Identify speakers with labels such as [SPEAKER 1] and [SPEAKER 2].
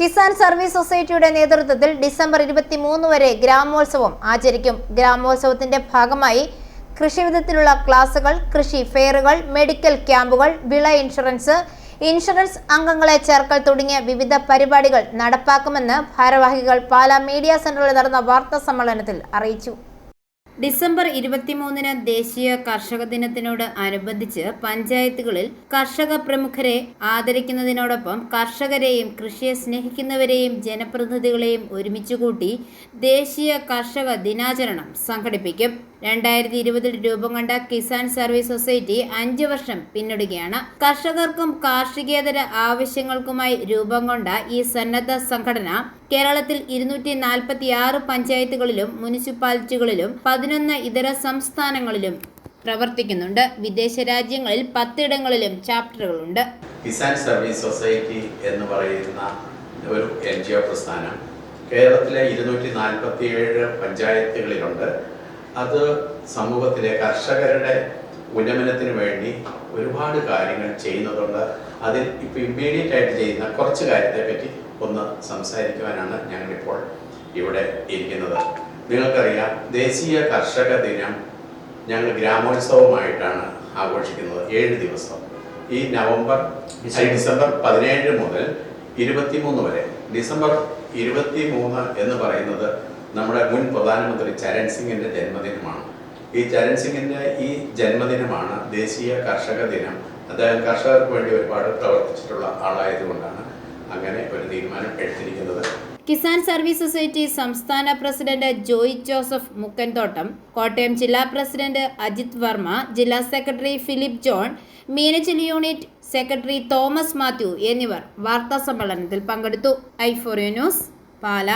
[SPEAKER 1] Kisan service സൊസൈറ്റിയുടെ നേതൃത്വത്തിൽ December ഇരുപത്തിമൂന്ന് വരെ ഗ്രാമോത്സവം ആചരിക്കും. ഗ്രാമോത്സവത്തിന്റെ ഭാഗമായി കൃഷിവിധത്തിലുള്ള ക്ലാസുകൾ കൃഷി ഫെയറുകൾ മെഡിക്കൽ ക്യാമ്പുകൾ വിള ഇൻഷുറൻസ് ഇൻഷുറൻസ് അംഗങ്ങളെ ചേർക്കൽ തുടങ്ങിയ വിവിധ പരിപാടികൾ നടപ്പാക്കുമെന്ന് ഭാരവാഹികൾ പാലാ മീഡിയ സെന്ററിൽ നടന്ന വാർത്താ സമ്മേളനത്തിൽ അറിയിച്ചു. ഡിസംബർ ഇരുപത്തിമൂന്നിന് ദേശീയ കർഷക ദിനത്തിനോട് അനുബന്ധിച്ച് പഞ്ചായത്തുകളിൽ കർഷക പ്രമുഖരെ ആദരിക്കുന്നതിനോടൊപ്പം കർഷകരെയും കൃഷിയെ സ്നേഹിക്കുന്നവരെയും ജനപ്രതിനിധികളെയും ഒരുമിച്ചുകൂട്ടി ദേശീയ കർഷക ദിനാചരണം സംഘടിപ്പിക്കും. രണ്ടായിരത്തി ഇരുപതിൽ രൂപം കൊണ്ട കിസാൻ സർവീസ് സൊസൈറ്റി അഞ്ചു വർഷം പിന്നിടുകയാണ്. കർഷകർക്കും കാർഷികേതര ആവശ്യങ്ങൾക്കുമായി രൂപം കൊണ്ട ഈ സന്നദ്ധ സംഘടന കേരളത്തിൽ ഇരുന്നൂറ്റി പഞ്ചായത്തുകളിലും മുനിസിപ്പാലിറ്റികളിലും പതിനൊന്ന് ഇതര സംസ്ഥാനങ്ങളിലും പ്രവർത്തിക്കുന്നുണ്ട്. വിദേശ രാജ്യങ്ങളിൽ പത്തിടങ്ങളിലും ചാപ്റ്ററുകളുണ്ട്.
[SPEAKER 2] കിസാൻ സർവീസ് സൊസൈറ്റി എന്ന് പറയുന്ന ഒരു എൻ ജി ഒ പ്രസ്ഥാനം കേരളത്തിലെ ഇരുന്നൂറ്റി നാൽപ്പത്തിയേഴ് പഞ്ചായത്തുകളിലുണ്ട്. അത് സമൂഹത്തിലെ കർഷകരുടെ ഉന്നമനത്തിന് വേണ്ടി ഒരുപാട് കാര്യങ്ങൾ ചെയ്യുന്നതുണ്ട്. അതിൽ ഇപ്പോൾ ഇമ്മീഡിയറ്റ് ആയിട്ട് ചെയ്യുന്ന കുറച്ച് കാര്യത്തെ പറ്റി ഒന്ന് സംസാരിക്കുവാനാണ് ഞങ്ങളിപ്പോൾ ഇവിടെ ഇരിക്കുന്നത്. നിങ്ങൾക്കറിയാം ദേശീയ കർഷക ദിനം ഞങ്ങൾ ഗ്രാമോത്സവമായിട്ടാണ് ആഘോഷിക്കുന്നത് ഏഴ് ദിവസം. ഈ നവംബർ ഡിസംബർ പതിനേഴ് മുതൽ ഇരുപത്തിമൂന്ന് വരെ. ഡിസംബർ ഇരുപത്തി മൂന്ന് എന്ന് പറയുന്നത് നമ്മുടെ മുൻ പ്രധാനമന്ത്രി ചരൺ സിംഗിന്റെ ജന്മദിനമാണ്. ഈ ചരൺ സിംഗിന്റെ ഈ ജന്മദിനമാണ് ദേശീയ കർഷക ദിനം. അദ്ദേഹം കർഷകർക്ക് വേണ്ടി ഒരുപാട് പ്രവർത്തിച്ചിട്ടുള്ള ആളായതുകൊണ്ടാണ് അങ്ങനെ ഒരു തീരുമാനം എടുത്തിരിക്കുന്നത്.
[SPEAKER 1] കിസാൻ സർവീസ് സൊസൈറ്റി സംസ്ഥാന പ്രസിഡന്റ് ജോയ് ജോസഫ് മുക്കൻതോട്ടം കോട്ടയം ജില്ലാ പ്രസിഡന്റ് അജിത് വർമ്മ ജില്ലാ secretary Philip John Meenachil unit secretary Thomas Mathew എന്നിവർ വാർത്താ സമ്മേളനത്തിൽ പങ്കെടുത്തു. ഐ ഐഫോറിയോ ന്യൂസ് പാല.